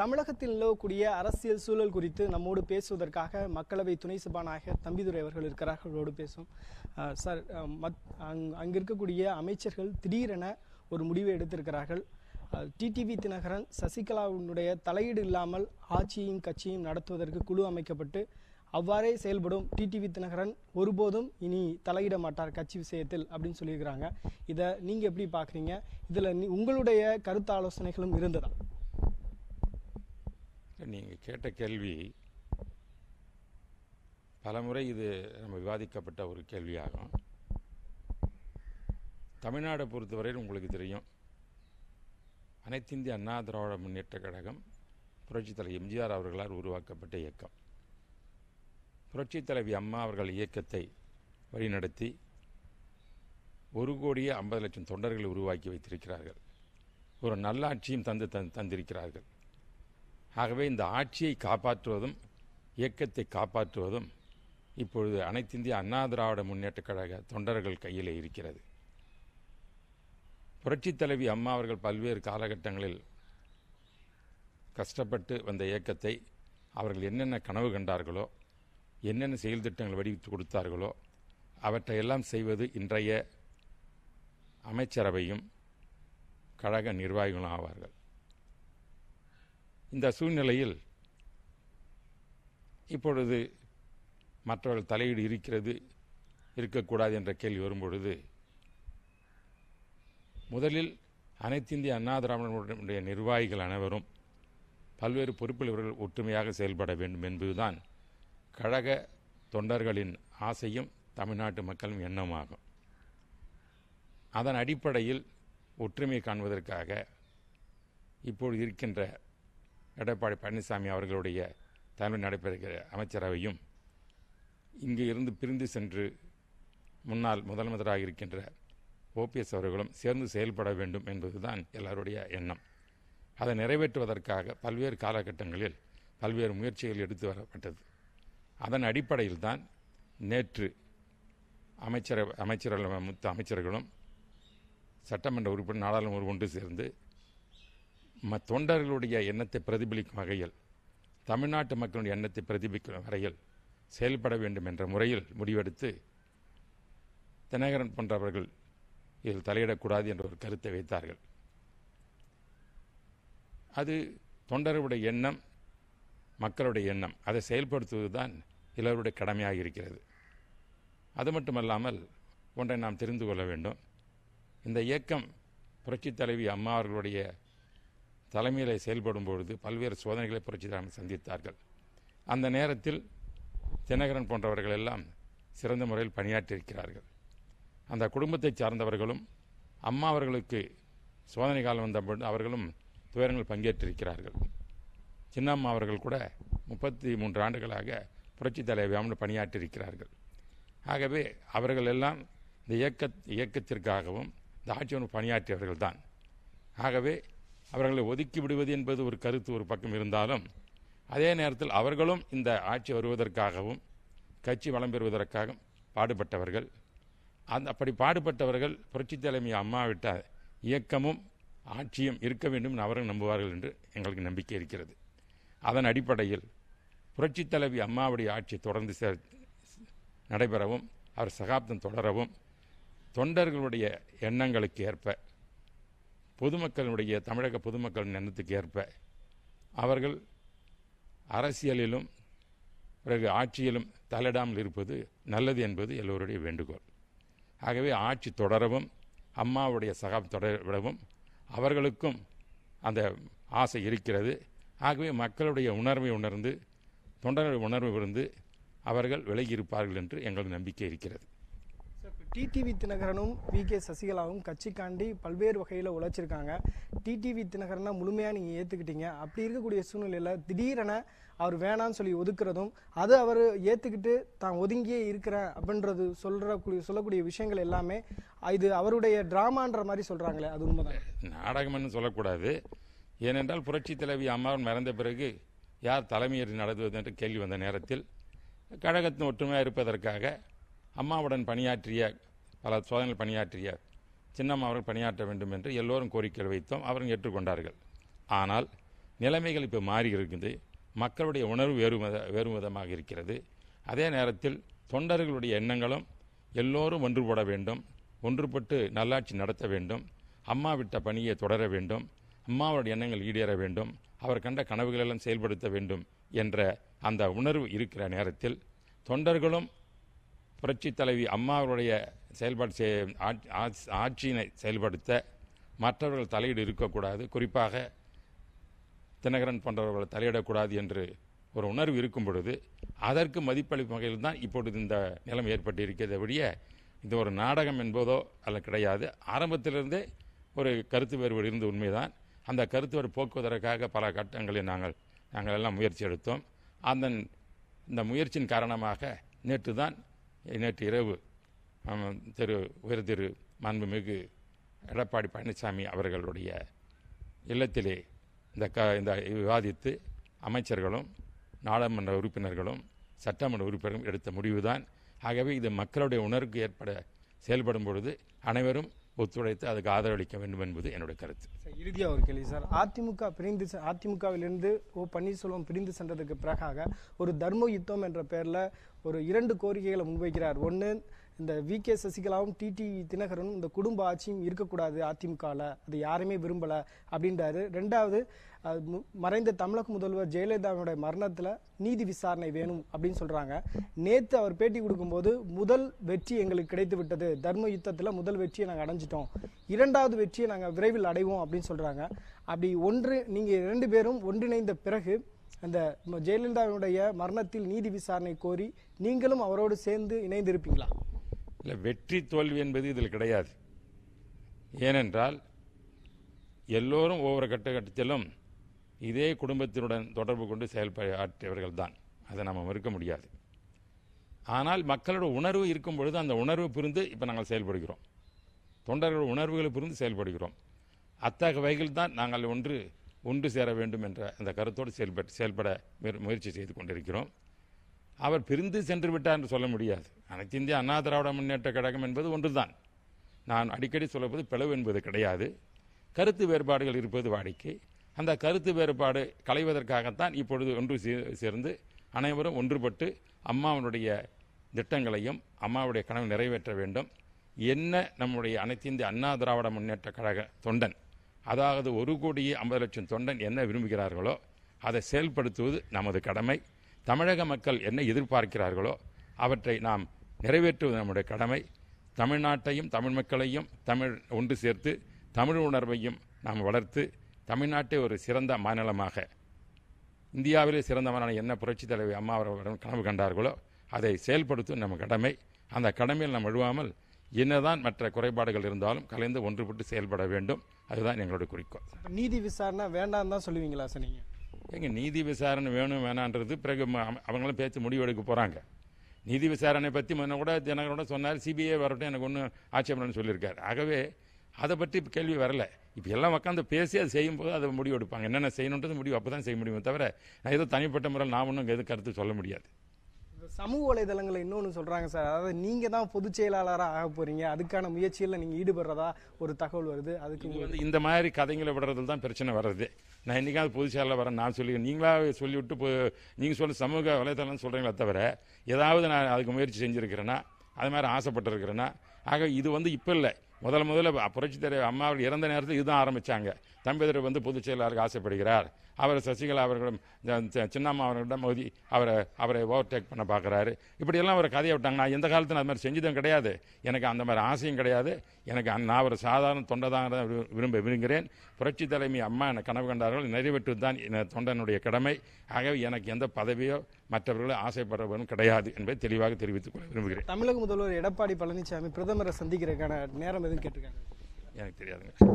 தமிழகத்தில் நிலவக்கூடிய அரசியல் சூழல் குறித்து நம்மோடு பேசுவதற்காக மக்களவை துணை சபாநாயகர் தம்பிதுரை அவர்கள் இருக்கிறார்கள் அவரோடு பேசும் சார் மத் அங் அங்க இருக்கக்கூடிய அமைச்சர்கள் திடீரென ஒரு முடிவை எடுத்திருக்கிறார்கள். டிடிவி தினகரன் சசிகலாவினுடைய தலையீடு இல்லாமல் ஆட்சியும் கட்சியும் நடத்துவதற்கு குழு அமைக்கப்பட்டு அவ்வாறே செயல்படும் டிடிவி தினகரன் ஒருபோதும் இனி தலையிட மாட்டார் கட்சி விஷயத்தில் அப்படின்னு சொல்லியிருக்கிறாங்க. இதை நீங்கள் எப்படி பார்க்குறீங்க? இதில் உங்களுடைய கருத்து ஆலோசனைகளும் இருந்ததா? நீங்கள் கேட்ட கேள்வி பலமுறை இது நம்ம விவாதிக்கப்பட்ட ஒரு கேள்வியாகும். தமிழ்நாடை பொறுத்தவரையில் உங்களுக்கு தெரியும். அனைத்திந்திய அண்ணா திராவிட முன்னேற்ற கழகம் புரட்சித் தலைவர் எம்ஜிஆர் அவர்களால் உருவாக்கப்பட்ட இயக்கம். புரட்சித் தலைவி அம்மா அவர்கள் இயக்கத்தை வழிநடத்தி ஒரு கோடியே ஐம்பது லட்சம் தொண்டர்களை உருவாக்கி வைத்திருக்கிறார்கள். ஒரு நல்லாட்சியும் தந்து தந் தந்திருக்கிறார்கள். ஆகவே இந்த ஆட்சியை காப்பாற்றுவதும் இயக்கத்தை காப்பாற்றுவதும் இப்பொழுது அனைத்திந்திய அண்ணா திராவிட முன்னேற்ற கழக தொண்டர்கள் கையிலே இருக்கிறது. புரட்சித் தலைவி அம்மா அவர்கள் பல்வேறு காலகட்டங்களில் கஷ்டப்பட்டு வந்த இயக்கத்தை அவர்கள் என்னென்ன கனவு கண்டார்களோ என்னென்ன செயல் திட்டங்கள் வடிவித்து கொடுத்தார்களோ அவற்றையெல்லாம் செய்வது இன்றைய அமைச்சரவையும் கழக நிர்வாகிகளும் ஆவார்கள். இந்த சூழ்நிலையில் இப்பொழுது மற்றவர்கள் தலையீடு இருக்கிறது இருக்கக்கூடாது என்ற கேள்வி வரும்பொழுது முதலில் அனைத்திந்திய அண்ணா திராவிடனுடைய நிர்வாகிகள் அனைவரும் பல்வேறு பொறுப்பில் இவர்கள் ஒற்றுமையாக செயல்பட வேண்டும் என்பதுதான் கழக தொண்டர்களின் ஆசையும் தமிழ்நாட்டு மக்களின் எண்ணமாகும். அதன் அடிப்படையில் ஒற்றுமை காண்பதற்காக இப்போது இருக்கின்ற எடப்பாடி பழனிசாமி அவர்களுடைய தலைமையில் நடைபெறுகிற அமைச்சரவையும் இங்கு இருந்து பிரிந்து சென்று முன்னாள் முதலமைச்சராக இருக்கின்ற ஓபிஎஸ் அவர்களும் சேர்ந்து செயல்பட வேண்டும் என்பதுதான் எல்லாருடைய எண்ணம். அதை நிறைவேற்றுவதற்காக பல்வேறு காலகட்டங்களில் பல்வேறு முயற்சிகள் எடுத்து வரப்பட்டது. அதன் அடிப்படையில் தான் நேற்று அமைச்சர் அமைச்சர்கள் மூத்த அமைச்சர்களும் சட்டமன்ற உறுப்பினர் நாடாளுமன்ற ஒன்று சேர்ந்து ம தொண்டர்களுடைய எண்ணத்தை பிரதிபலிக்கும் வகையில் தமிழ்நாட்டு மக்களுடைய எண்ணத்தை பிரதிபலிக்கும் வகையில் செயல்பட வேண்டும் என்ற முறையில் முடிவெடுத்து தினகரன் போன்றவர்கள் இதில் தலையிடக்கூடாது என்ற ஒரு கருத்தை வைத்தார்கள். அது தொண்டர்களுடைய எண்ணம் மக்களுடைய எண்ணம். அதை செயல்படுத்துவது தான் இளவருடைய கடமையாக இருக்கிறது. அது மட்டுமல்லாமல் ஒன்றை நாம் தெரிந்து கொள்ள வேண்டும். இந்த இயக்கம் புரட்சித் தலைவி அம்மா அவர்களுடைய தலைமையில் செயல்படும் பொழுது பல்வேறு சோதனைகளை புரட்சிதாரன் சந்தித்தார்கள். அந்த நேரத்தில் தினகரன் போன்றவர்கள் எல்லாம் சிறந்த முறையில் பணியாற்றியிருக்கிறார்கள் அந்த குடும்பத்தைச் சார்ந்தவர்களும் அம்மா அவர்களுக்கு சோதனை காலம் வந்தபோது அவர்களும் துயரங்கள் பங்கேற்றிருக்கிறார்கள். சின்னம்மா அவர்கள் கூட முப்பத்தி மூன்று ஆண்டுகளாக புரட்சி தலைவியாமல் பணியாற்றியிருக்கிறார்கள். ஆகவே அவர்கள் எல்லாம் இந்த இயக்க இயக்கத்திற்காகவும் இந்த ஆட்சியோடு பணியாற்றியவர்கள் தான் ஆகவே அவர்களை ஒதுக்கி விடுவது என்பது ஒரு கருத்து ஒரு பக்கம் இருந்தாலும் அதே நேரத்தில் அவர்களும் இந்த ஆட்சி வருவதற்காகவும் கட்சி வளம் பெறுவதற்காகவும் பாடுபட்டவர்கள். அந்த அப்படி பாடுபட்டவர்கள் புரட்சி தலைமை அம்மாவிட்ட இயக்கமும் ஆட்சியும் இருக்க வேண்டும் என்று அவர்கள் நம்புவார்கள் என்று எங்களுக்கு நம்பிக்கை இருக்கிறது. அதன் அடிப்படையில் புரட்சி தலைவி அம்மாவுடைய ஆட்சி தொடர்ந்து செ- நடைபெறவும் அவர் சகாப்தம் தொடரவும் தொண்டர்களுடைய எண்ணங்களுக்கு ஏற்ப பொதுமக்களுடைய தமிழக பொதுமக்களின் எண்ணத்துக்கு ஏற்ப அவர்கள் அரசியலிலும் பிறகு ஆட்சியிலும் தலையிடாமல் இருப்பது நல்லது என்பது எல்லோருடைய வேண்டுகோள். ஆகவே ஆட்சி தொடரவும் அம்மாவுடைய சகாப் தொடரவிடவும் அவர்களுக்கும் அந்த ஆசை இருக்கிறது. ஆகவே மக்களுடைய உணர்வை உணர்ந்து தொண்டர்களுடைய உணர்வு இருந்து அவர்கள் விலகி இருப்பார்கள் என்று எங்களுக்கு நம்பிக்கை இருக்கிறது. டிடிவி தினகரனும் வி கே சசிகலாவும் கட்சிக்காண்டி பல்வேறு வகையில் உழைச்சிருக்காங்க. டிடிவி தினகரனை முழுமையாக நீங்கள் ஏற்றுக்கிட்டீங்க அப்படி இருக்கக்கூடிய சூழ்நிலையில் திடீரென அவர் வேணான்னு சொல்லி ஒதுக்குறதும் அது அவர் ஏற்றுக்கிட்டு தான் ஒதுங்கியே இருக்கிறேன் அப்படின்றது சொல்கிற சொல்லக்கூடிய விஷயங்கள் எல்லாமே இது அவருடைய ட்ராமான்ற மாதிரி சொல்கிறாங்களே அது உண்மைதான். நாடகம்னு சொல்லக்கூடாது. ஏனென்றால் புரட்சி தலைவி அம்மாவன் மறைந்த பிறகு யார் தலைமையேற்று நடத்துவது என்று கேள்வி வந்த நேரத்தில் கழகத்தின் ஒற்றுமையாக இருப்பதற்காக அம்மாவுடன் பணியாற்றிய பல சோதனைகள் பணியாற்றிய சின்னம்மா அவர்கள் பணியாற்ற வேண்டும் என்று எல்லோரும் கோரிக்கை வைத்தோம். அவர்கள் ஏற்றுக்கொண்டார்கள். ஆனால் நிலைமைகள் இப்போ மாறி இருக்குது. மக்களுடைய உணர்வு வேறு வித வேறு விதமாக இருக்கிறது. அதே நேரத்தில் தொண்டர்களுடைய எண்ணங்களும் எல்லோரும் ஒன்றுபட வேண்டும். ஒன்றுபட்டு நல்லாட்சி நடத்த வேண்டும். அம்மா விட்ட பணியை தொடர வேண்டும். அம்மாவுடைய எண்ணங்கள் ஈடேற வேண்டும். அவர் கண்ட கனவுகளெல்லாம் செயல்படுத்த வேண்டும் என்ற அந்த உணர்வு இருக்கிற நேரத்தில் தொண்டர்களும் புரட்சி தலைவி அம்மாவருடைய செயல்பாடு ஆட்சி- ஆட்சியினை செயல்படுத்த மற்றவர்கள் தலையீடு இருக்கக்கூடாது. குறிப்பாக தினகரன் போன்றவர்கள் தலையிடக்கூடாது என்று ஒரு உணர்வு இருக்கும் பொழுது அதற்கு மதிப்பளிக்கும் வகையில் தான் இப்பொழுது இந்த நிலம் ஏற்பட்டு இருக்கிறதை ஒழிய இது ஒரு நாடகம் என்பதோ அல்ல கிடையாது. ஆரம்பத்திலிருந்தே ஒரு கருத்து வேறுபாடு இருந்து உண்மைதான். அந்த கருத்து வேறு போக்குவதற்காக பல கட்டங்களில் நாங்கள் நாங்கள் எல்லாம் முயற்சி எடுத்தோம். அந்த இந்த முயற்சியின் காரணமாக நேற்று தான் நேற்று இரவு திரு உயர் திரு மாண்புமிகு எடப்பாடி பழனிசாமி அவர்களுடைய இல்லத்திலே இந்த க இந்த விவாதித்து அமைச்சர்களும் நாடாளுமன்ற உறுப்பினர்களும் சட்டமன்ற உறுப்பினர்களும் எடுத்த முடிவுதான். ஆகவே இது மக்களுடைய உணர்வுக்கு ஏற்பட செயல்படும் பொழுது அனைவரும் ஒத்துழைத்து அதுக்கு ஆதரவளிக்க வேண்டும் என்பது என்னுடைய கருத்து. சார் இறுதியாக ஒரு கேள்வி சார். அதிமுக பிரிந்து செ- அதிமுகவிலிருந்து ஓ பன்னீர்செல்வம் பிரிந்து சென்றதுக்கு பிறகாக ஒரு தர்ம யுத்தம் என்ற பெயரில் ஒரு இரண்டு கோரிக்கைகளை முன்வைக்கிறார். ஒன்று இந்த வி. கே. சசிகலாவும் டிடி தினகரனும் இந்த குடும்ப ஆட்சியும் இருக்கக்கூடாது அதிமுகவில் அது யாருமே விரும்பலை அப்படின்றாரு. ரெண்டாவது மறைந்த தமிழக முதல்வர் ஜெயலலிதாவுடைய மரணத்தில் நீதி விசாரணை வேணும் அப்படின்னு சொல்கிறாங்க நேற்று அவர் பேட்டி கொடுக்கும்போது முதல் வெற்றி எங்களுக்கு கிடைத்து விட்டது. தர்ம யுத்தத்தில் முதல் வெற்றியை நாங்கள் அடைஞ்சிட்டோம். இரண்டாவது வெற்றியை நாங்கள் விரைவில் அடைவோம் அப்படின்னு சொல்கிறாங்க அப்படி ஒன்று நீங்கள் ரெண்டு பேரும் ஒன்றிணைந்த பிறகு அந்த ஜெயலலிதாவினுடைய மரணத்தில் நீதி விசாரணை கோரி நீங்களும் அவரோடு சேர்ந்து இணைந்திருப்பீங்களா? இல்லை வெற்றி தோல்வி என்பது இதில் கிடையாது. ஏனென்றால் எல்லோரும் ஒவ்வொரு கட்டகட்டத்திலும் இதே குடும்பத்தினுடன் தொடர்பு கொண்டு செயல்பாட்டியவர்கள் தான். அதை நம்ம மறுக்க முடியாது. ஆனால் மக்களோட உணர்வு இருக்கும் பொழுது அந்த உணர்வு புரிந்து இப்போ நாங்கள் செயல்படுகிறோம். தொண்டர்களோட உணர்வுகளை புரிந்து செயல்படுகிறோம். அத்தகைய வகையில் தான் நாங்கள் ஒன்று ஒன்று சேர வேண்டும் என்ற அந்த கருத்தோடு செயல்பட்டு செயல்பட முயற்சி செய்து கொண்டிருக்கிறோம். அவர் பிரிந்து சென்று விட்டார் என்று சொல்ல முடியாது. அனைத்து இந்திய அண்ணா திராவிட முன்னேற்ற கழகம் என்பது ஒன்றுதான். நான் அடிக்கடி சொல்லுவது பிளவு என்பது கிடையாது. கருத்து வேறுபாடுகள் இருப்பது வாடிக்கை. அந்த கருத்து வேறுபாடு களைவதற்காகத்தான் இப்பொழுது ஒன்று சேர்ந்து அனைவரும் ஒன்றுபட்டு அம்மாவுடைய திட்டங்களையும் அம்மாவுடைய கனவு நிறைவேற்ற வேண்டும். என்ன நம்முடைய அனைத்து இந்திய அண்ணா திராவிட முன்னேற்ற கழக தொண்டன்? அதாவது ஒரு கோடியே ஐம்பது லட்சம் தொண்டன் என்ன விரும்புகிறார்களோ அதை செயல்படுத்துவது நமது கடமை. தமிழக மக்கள் என்ன எதிர்பார்க்கிறார்களோ அவற்றை நாம் நிறைவேற்றுவது நம்முடைய கடமை. தமிழ்நாட்டையும் தமிழ் மக்களையும் தமிழ் ஒன்று சேர்த்து தமிழ் உணர்வையும் நாம் வளர்த்து தமிழ்நாட்டை ஒரு சிறந்த மாநிலமாக இந்தியாவிலே சிறந்த மாநிலம் என்ன புரட்சித் தலைவி அம்மா அவர்கள் கனவு கண்டார்களோ அதை செயல்படுத்தும் நம்ம கடமை. அந்த கடமையில் நாம் எழுவாமல் என்னதான் மற்ற குறைபாடுகள் இருந்தாலும் கலைந்து ஒன்றுபட்டு செயல்பட வேண்டும். அதுதான் எங்களுடைய குறிக்கோள். நீதி விசாரணை வேண்டாம் தான் சொல்லுவீங்களா சார் நீங்கள் எங்க நீதி விசாரணை வேணும் வேணான்றது பிறகு அவங்களும் பேச்சு முடிவெடுக்க போறாங்க. நீதி விசாரணை பற்றி முன்ன கூட தினகரோட சொன்னார் சிபிஐ வரட்டும் எனக்கு ஒன்றும் ஆட்சேபனைன்னு சொல்லியிருக்காரு. ஆகவே அதை பற்றி இப்ப கேள்வி வரல. இப்போ எல்லாம் உட்காந்து பேசி அதை செய்யும்போது அதை முடிவு எடுப்பாங்க. என்னென்ன செய்யணுன்றது முடிவு அப்போ தான் செய்ய முடியுமே தவிர நான் ஏதோ தனிப்பட்ட முறையில் நான் ஒன்றும் எது கருத்து சொல்ல முடியாது. சமூக வலைதளங்களை இன்னொன்று சொல்றாங்க சார். அதாவது நீங்க தான் பொதுச் செயலாளராக ஆக போறீங்க. அதுக்கான முயற்சியில் நீங்க ஈடுபடுறதா ஒரு தகவல் வருது. அதுக்கு வந்து இந்த மாதிரி கதைங்களை விடுறதுல தான் பிரச்சனை வர்றது நான் என்னைக்காவது பொதுச்செயலாளர் வரேன் நான் சொல்லி நீங்களா சொல்லிவிட்டு இப்போ நீங்கள் சொல்ல சமூக வலைதளம் சொல்கிறீங்களே தவிர ஏதாவது நான் அதுக்கு முயற்சி செஞ்சுருக்கிறேன்னா அது மாதிரி ஆசைப்பட்டிருக்கிறேன்னா ஆக இது வந்து இப்போ இல்லை. முதல்ல முதல்ல புரட்சி தலைவர் அம்மா அவர்கள் இறந்த நேரத்தில் இதுதான் ஆரம்பிச்சாங்க. தம்பிதர் வந்து பொதுச் செயலாளருக்கு ஆசைப்படுகிறார். அவர் சசிகலா அவர்களிடம் சின்னம்மா அவர்களிடம் மோதி அவரை அவரை ஓவர்டேக் பண்ண பார்க்குறாரு. இப்படியெல்லாம் ஒரு கதையை விட்டாங்க நான் எந்த காலத்தில் அது மாதிரி செஞ்சதும் கிடையாது. எனக்கு அந்த மாதிரி ஆசையும் கிடையாது. எனக்கு நான் ஒரு சாதாரண தொண்டை தான் விரு- விரும்ப விரும்புகிறேன். புரட்சி தலைமை அம்மா என கனவு கண்டார்கள். நிறைவேற்றுவது தான் என் தொண்டனுடைய கடமை. ஆகவே எனக்கு எந்த பதவியோ மற்றவர்களோ ஆசைப்படுறவரும் கிடையாது என்பதை தெளிவாக தெரிவித்துக் கொள்ள விரும்புகிறேன். தமிழக முதல்வர் எடப்பாடி பழனிசாமி பிரதமரை சந்திக்கிறதுக்கான நேரம் எதுவும் கேட்டிருக்காங்க? எனக்கு தெரியாதுங்க.